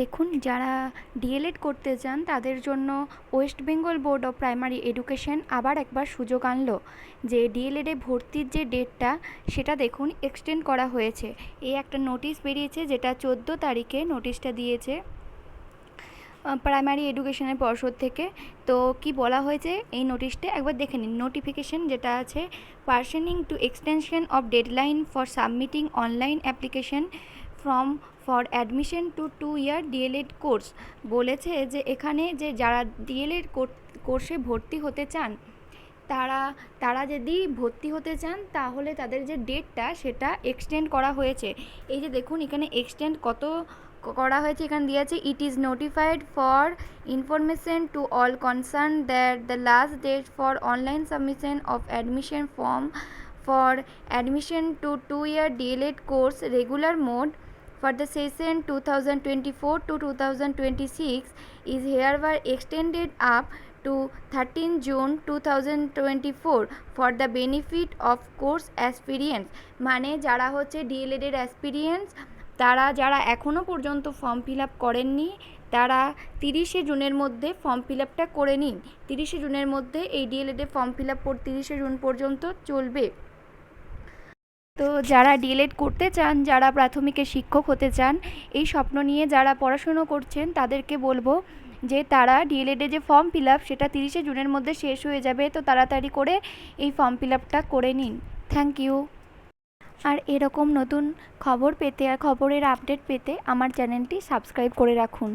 দেখুন, যারা ডিএলএড করতে চান, তাদের জন্য West Bengal board of primary education আবার একবার সুযোগ আনলো যে ডিএলএডে ভর্তির যে ডেটটা, সেটা দেখুন এক্সটেন্ড করা হয়েছে। এই একটা নোটিশ বেরিয়েছে যেটা চোদ্দ তারিখে নোটিশটা দিয়েছে প্রাইমারি এডুকেশনের পর্ষদ থেকে। তো কি বলা হয়েছে? এই নোটিশটা একবার দেখে নিন। নোটিফিকেশন যেটা আছে, pertaining to extension of deadline for submitting online application from for admission to two year DElEd course. বলেছে যে এখানে যে যারা ডিএলএড কোর্সে ভর্তি হতে চান, তারা তারা যদি ভর্তি হতে চান, তাহলে তাদের যে ডেটটা সেটা এক্সটেন্ড করা হয়েছে। এই যে দেখুন, এখানে এক্সটেন্ড কত করা হয়েছে, এখানে দেওয়া আছে it is notified for information to all concern that the last date for online submission of admission form for admission to two year DElEd course regular mode for the session 2024 to 2026 is hereby extended up to 13 June 2024 for the benefit of course experience. মানে যারা হচ্ছে D.El.Ed এর experience তারা যারা এখনও পর্যন্ত form fill up করেননি, তারা তিরিশে জুনের মধ্যে ফর্ম ফিল আপটা করে নিন। তিরিশে জুনের মধ্যে এই ডিএলএড ফর্ম ফিল আপ তিরিশে জুন পর্যন্ত চলবে। তো যারা ডিএলএড করতে চান, যারা প্রাথমিকে শিক্ষক হতে চান, এই স্বপ্ন নিয়ে যারা পড়াশুনো করছেন, তাদেরকে বলব যে তারা ডিএলএডে যে ফর্ম ফিল আপ, সেটা তিরিশে জুনের মধ্যে শেষ হয়ে যাবে। তো তাড়াতাড়ি করে এই ফর্ম ফিল আপটা করে নিন। Thank you. আর এরকম নতুন খবর পেতে আর খবরের আপডেট পেতে আমার চ্যানেলটি সাবস্ক্রাইব করে রাখুন।